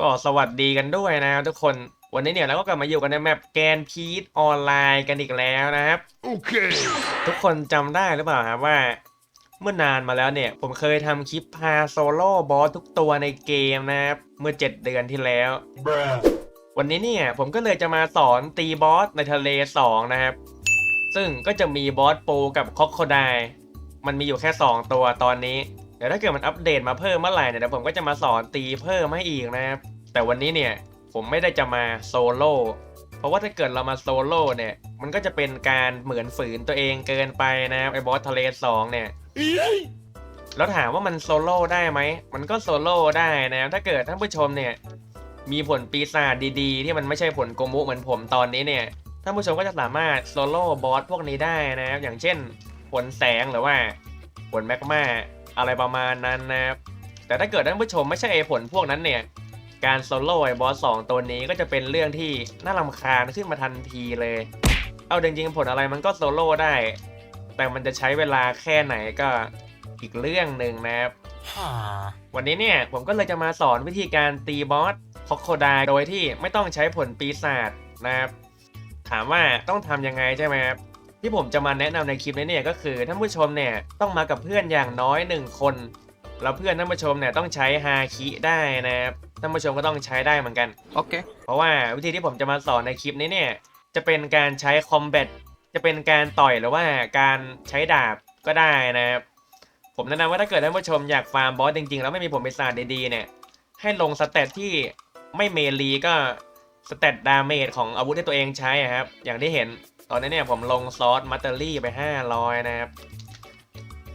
ก็สวัสดีกันด้วยนะครับทุกคนวันนี้เนี่ยเราก็กลับมาอยู่กันในแมปแกนพีทออนไลน์กันอีกแล้วนะครับ Okay. ทุกคนจำได้หรือเปล่าครับว่า เมื่อนานมาแล้วเนี่ยผมเคยทำคลิปพาโซโล่บอสทุกตัวในเกมนะครับเมื่อ 7 เดือนที่แล้ว Bruh. วันนี้เนี่ยผมก็เลยจะมาสอนตีบอสในทะเล 2 นะครับ ซึ่งก็จะมีบอสปูกับคอกโคไดมันมีอยู่แค่ 2 ตัวตอนนี้ เดี๋ยวถ้าเกิดมันอัปเดตมาเพิ่มเมื่อไหร่เนี่ยเดี๋ยวผมก็จะมาสอนตีเพิ่มให้อีกนะครับ แต่วันนี้เนี่ยผมไม่ได้จะมาโซโล่เพราะว่าถ้าเกิดเรามาโซโล่เนี่ย มันก็จะเป็นการเหมือนฝืนตัวเองเกินไปนะครับไอ้บอสทะเล2เนี่ยแล้วถามว่ามันโซโล่ได้ไหม มันก็โซโล่ได้นะถ้าเกิดท่านผู้ชมเนี่ย มีผลปีศาจดีๆ ที่มันไม่ใช่ผลโกมุเหมือนผมตอนนี้เนี่ยท่านผู้ชมก็จะสามารถโซโล่บอสพวกนี้ได้นะครับอย่างเช่น ผลแสงหรือว่าผลแมกมา อะไรประมาณนั้นนะครับแต่ถ้าเกิดท่านผู้ชมไม่ใช่ไอ้ผลพวกนั้นเนี่ย การโซโล่ไอ้บอสสองตัวนี้ก็จะเป็นเรื่องที่น่ารำคาญขึ้นมาทันทีเลย เอาจริงๆผลอะไรมันก็โซโล่ได้ แต่มันจะใช้เวลาแค่ไหนก็อีกเรื่องหนึ่งนะครับ Huh. วันนี้เนี่ยผมก็เลยจะมาสอนวิธีการตีบอสคอกโคไดโดยที่ไม่ต้องใช้ผลปีศาจนะครับ ถามว่าต้องทำยังไงใช่ไหมครับ ที่ผมจะมาแนะนำในคลิปนี้เนี่ยก็คือท่านผู้ชมเนี่ยต้องมากับเพื่อนอย่างน้อยหนึ่งคน แล้วเพื่อนท่านผู้ชมเนี่ยต้องใช้ฮาคิได้นะครับท่านผู้ชมก็ต้องใช้ได้เหมือนกัน Okay. เพราะว่าวิธีที่ผมจะมาสอนในคลิปนี้เนี่ยจะเป็นการใช้คอมแบทจะเป็นการต่อยหรือว่าการใช้ดาบก็ได้นะครับผมแนะนำว่าถ้าเกิดท่านผู้ชมอยากฟาร์มบอสจริงๆ แล้วไม่มีผลปีศาจดีๆเนี่ยให้ลงสเตตที่ไม่เมลีก็สเตตดาเมจของอาวุธที่ตัวเองใช้อะครับอย่างที่เห็น ตอนนี้เนี่ยผมลงซอสมัตเตอรี่ไป 500 นะครับ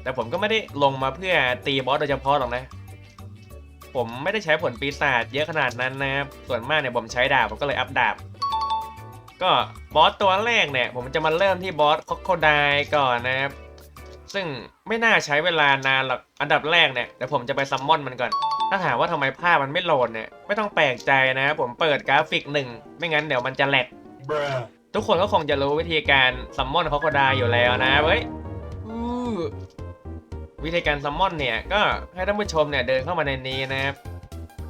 แต่ผมก็ไม่ได้ลงมาเพื่อตีบอสโดยเฉพาะหรอกนะ ผมไม่ได้ใช้ผลปีศาจเยอะขนาดนั้นนะครับ ส่วนมากเนี่ยผมใช้ดาบ ผมก็เลยอัพดาบ ก็บอสตัวแรกเนี่ย ผมจะมาเริ่มที่บอสคอกโคไดก่อนนะครับ ซึ่งไม่น่าใช้เวลานานหรอก อันดับแรกเนี่ยเดี๋ยวผมจะไปซัมมอนมันก่อนถ้าถามว่าทำไมภาพมันไม่โหลดเนี่ยไม่ต้องแปลกใจนะครับผมเปิดกราฟิกหนึ่งไม่งั้นเดี๋ยวมันจะแหลก ทุกคนก็คงจะรู้วิธีการซัมมอนคอโคไดอยู่แล้วนะเว้ยวิธีการซัมมอนเนี่ยก็ให้ท่านผู้ชมเนี่ยเดินเข้ามาในนี้นะครับ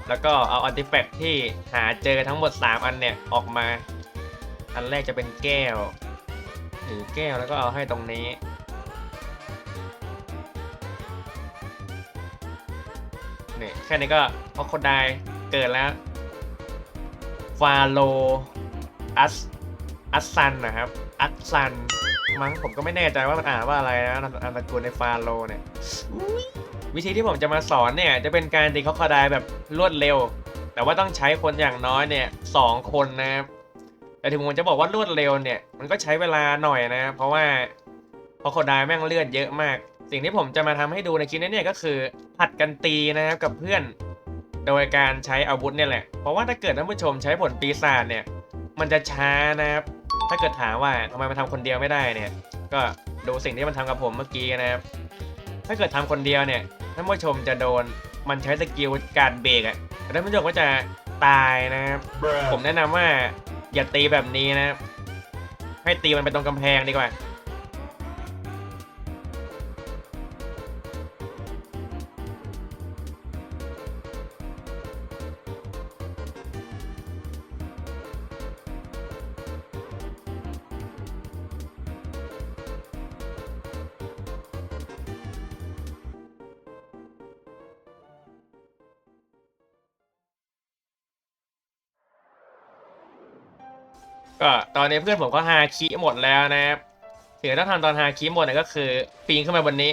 แล้วก็เอาอาร์ติแฟกต์ที่หาเจอทั้งหมด 3 อันเนี่ยออกมา อันแรกจะเป็นแก้ว ถือแก้วแล้วก็เอาให้ตรงนี้ นี่แค่นี้ก็คอโคไดเกิดแล้ว ฟาโลอัส อัสซันนะครับ อัสซัน มั้งผมก็ไม่แน่ใจว่ามันอ่านว่าอะไรนะนามสกุลในฟาโลเนี่ยวิธีที่ผมจะมาสอนเนี่ยจะเป็นการตีคอคอไดแบบรวดเร็ว แต่ว่าต้องใช้คนอย่างน้อยเนี่ยสองคนนะครับแต่ถึงผมจะบอกว่ารวดเร็วเนี่ยมันก็ใช้เวลาหน่อยนะ เพราะว่าคอคอไดแม่งเลือดเยอะมาก สิ่งที่ผมจะมาทำให้ดูในคลิปนี้เนี่ยก็คือผัดกันตีนะครับกับเพื่อน โดยการใช้อาวุธเนี่ยแหละเพราะว่าถ้าเกิดท่านผู้ชมใช้ผลปีศาจเนี่ยมันจะช้านะครับ ถ้าเกิดถามว่าทำไมมันทำคนเดียวไม่ได้เนี่ย ก็ดูสิ่งที่มันทำกับผมเมื่อกี้นะครับ ถ้าเกิดทำคนเดียวเนี่ยท่านผู้ชมจะโดนมันใช้สกิลการเบรกอะแต่ท่านผู้ชมก็จะตายนะครับ Bruh. ผมแนะนำว่าอย่าตีแบบนี้นะครับให้ตีมันไปตรงกำแพงดีกว่า ก็ตอนนี้เพื่อนผมก็ฮาคิหมดแล้วนะครับถึงต้องทำตอนฮาคิหมดเนี่ยก็คือปีนขึ้นมาบนนี้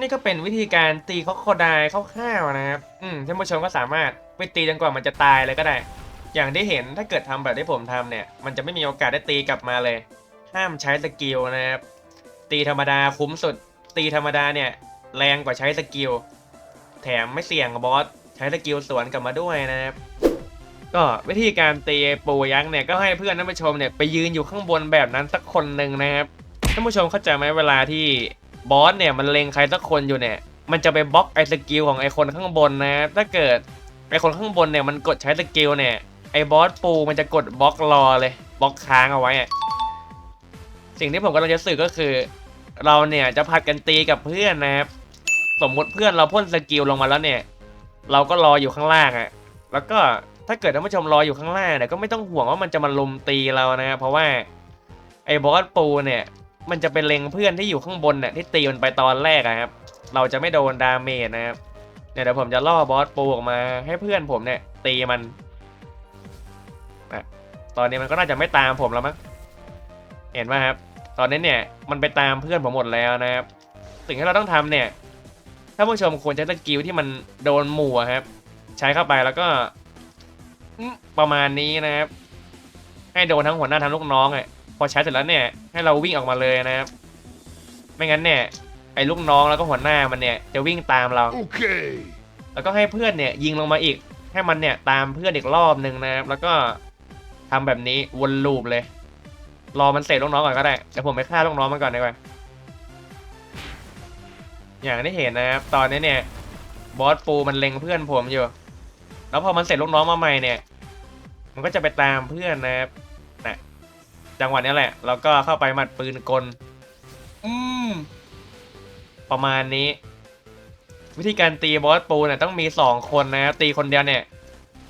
นี่ก็เป็นวิธีการตีคอคโคไดคร่าวๆนะครับ อืมท่านผู้ชมก็สามารถไปตีจนกว่ามันจะตายเลยก็ได้ อย่างที่เห็นถ้าเกิดทำแบบที่ผมทำเนี่ย มันจะไม่มีโอกาสได้ตีกลับมาเลย ห้ามใช้สกิลนะครับ ตีธรรมดาคุ้มสุด ตีธรรมดาเนี่ย แรงกว่าใช้สกิล แถมไม่เสี่ยงกับบอส ใช้สกิลสวนกลับมาด้วยนะครับ ก็วิธีการตีปูยักษ์เนี่ยก็ให้เพื่อนท่านผู้ชมเนี่ยไปยืนอยู่ข้างบนแบบนั้นสักคนหนึ่งนะครับท่านผู้ชมเข้าใจไหมเวลาที่บอสเนี่ยมันเล็งใครสักคนอยู่เนี่ยมันจะไปบล็อกไอ้สกิลของไอ้คนข้างบนนะครับถ้าเกิดไอ้คนข้างบนเนี่ยมันกดใช้สกิลเนี่ยไอ้บอสปูมันจะกดบล็อกรอเลยบล็อกค้างเอาไว้สิ่งที่ผมกำลังจะสื่อก็คือ เราเนี่ยจะผัดกันตีกับเพื่อนนะครับสมมติเพื่อนเราพ่นสกิลลงมาแล้วเนี่ย เราก็รออยู่ข้างล่างอะแล้วก็ ถ้าเกิดท่านผู้ชมรออยู่ข้างล่างเนี่ยก็ไม่ต้องห่วงว่ามันจะมาลุมตีเรานะครับเพราะว่าไอ้บอสปูเนี่ยมันจะเป็นเล็งเพื่อนที่อยู่ข้างบนเนี่ยที่ตีมันไปตอนแรกอะครับ เราจะไม่โดนดาเมจนะครับเนี่ยเดี๋ยวผมจะล่อบอสปูออกมาให้เพื่อนผมเนี่ยตีมันอะตอนนี้มันก็น่าจะไม่ตามผมแล้วมั้งเห็นไหมครับ ตอนนี้เนี่ยมันไปตามเพื่อนผมหมดแล้วนะครับสิ่งที่เราต้องทำเนี่ยถ้าผู้ชมควรใช้สกิลที่มันโดนหมู่ครับ ใช้เข้าไปแล้วก็ ประมาณนี้นะครับ ให้โดนทั้งหัวหน้าทั้งลูกน้องอะพอใช้เสร็จแล้วเนี่ย ให้เราวิ่งออกมาเลยนะครับ ไม่งั้นเนี่ย ไอ้ลูกน้องแล้วก็หัวหน้ามันเนี่ยจะวิ่งตามเรา Okay. แล้วก็ให้เพื่อนเนี่ยยิงลงมาอีก ให้มันเนี่ยตามเพื่อนอีกรอบหนึ่งนะครับ แล้วก็ทำแบบนี้วนลูปเลย รอมันเสร็จลูกน้องก่อนก็ได้เดี๋ยวผมไปฆ่าลูกน้องมันก่อนดีกว่าอย่างที่เห็นนะครับ ตอนนี้เนี่ยบอสปูมันเล็งเพื่อนผมอยู่ แล้วพอมันเสร็จลูกน้องมาใหม่เนี่ย มันก็จะไปตามเพื่อนนะครับนะจังหวะนี้แหละ เราก็เข้าไปหมัดปืนกล อืม ประมาณนี้ วิธีการตีบอสปูเนี่ยต้องมีสองคนนะครับตีคนเดียวเนี่ย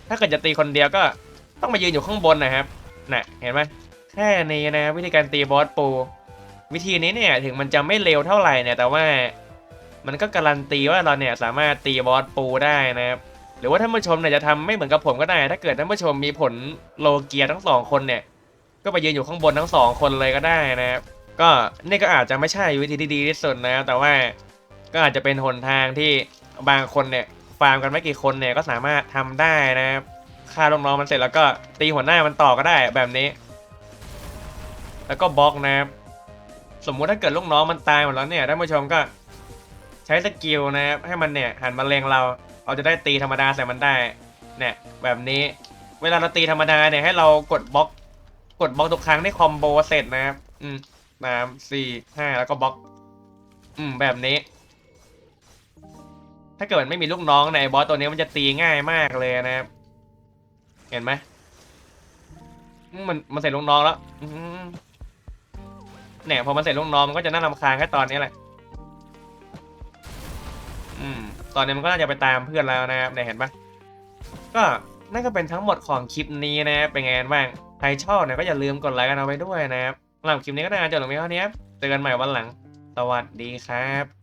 ถ้าเกิดจะตีคนเดียวก็ต้องมายืนอยู่ข้างบนนะครับน่ะเห็นไหมแค่นี้นะวิธีการตีบอสปู วิธีนี้เนี่ยถึงมันจะไม่เร็วเท่าไหร่เนี่ย แต่ว่ามันก็การันตีว่าเราเนี่ยสามารถตีบอสปูได้นะครับ หรือว่าท่านผู้ชมเนี่ยจะทำไม่เหมือนกับผมก็ได้ ถ้าเกิดท่านผู้ชมมีผลโลเกียทั้งสองคนเนี่ย ก็ไปยืนอยู่ข้างบนทั้งสองคนเลยก็ได้นะครับ ก็นี่ก็อาจจะไม่ใช่วิธีที่ดีที่สุดนะครับแต่ว่าก็อาจจะเป็นหนทางที่บางคนเนี่ยฟาร์มกันไม่กี่คนเนี่ยก็สามารถทำได้นะครับฆ่าลูกน้องมันเสร็จแล้วก็ตีหัวหน้ามันต่อก็ได้แบบนี้ แล้วก็บล็อกนะครับสมมุติถ้าเกิดลูกน้องมันตายหมดแล้วเนี่ยท่านผู้ชมก็ใช้สกิลนะครับให้มันเนี่ยหันมาเลงเรา เราจะได้ตีธรรมดาใส่มันได้เนี่ยแบบนี้ เวลาเราตีธรรมดาเนี่ยให้เรากดบล็อก กดบล็อกทุกครั้งที่คอมโบเสร็จนะครับอืมสามสี่ห้าแล้วก็บล็อก อืมแบบนี้ ถ้าเกิดไม่มีลูกน้องในบอสตัวนี้มันจะตีง่ายมากเลยนะครับ เห็นไหมมันมันใส่ลูกน้องแล้วเนี่ยพอมันใส่ลูกน้องมันก็จะน่ารำคาญแค่ตอนนี้แหละ ตอนนี้มันก็น่าจะไปตามเพื่อนแล้วนะครับเนี่ยเห็นปะก็นั่นก็เป็นทั้งหมดของคลิปนี้นะครับเป็นไงกันบ้างใครชอบเนี่ยก็อย่าลืมกดไลค์กันเอาไว้ด้วยนะครับสำหรับคลิปนี้ก็น่าจะจบลงไปเท่านี้เจอกันใหม่วันหลัง สวัสดีครับ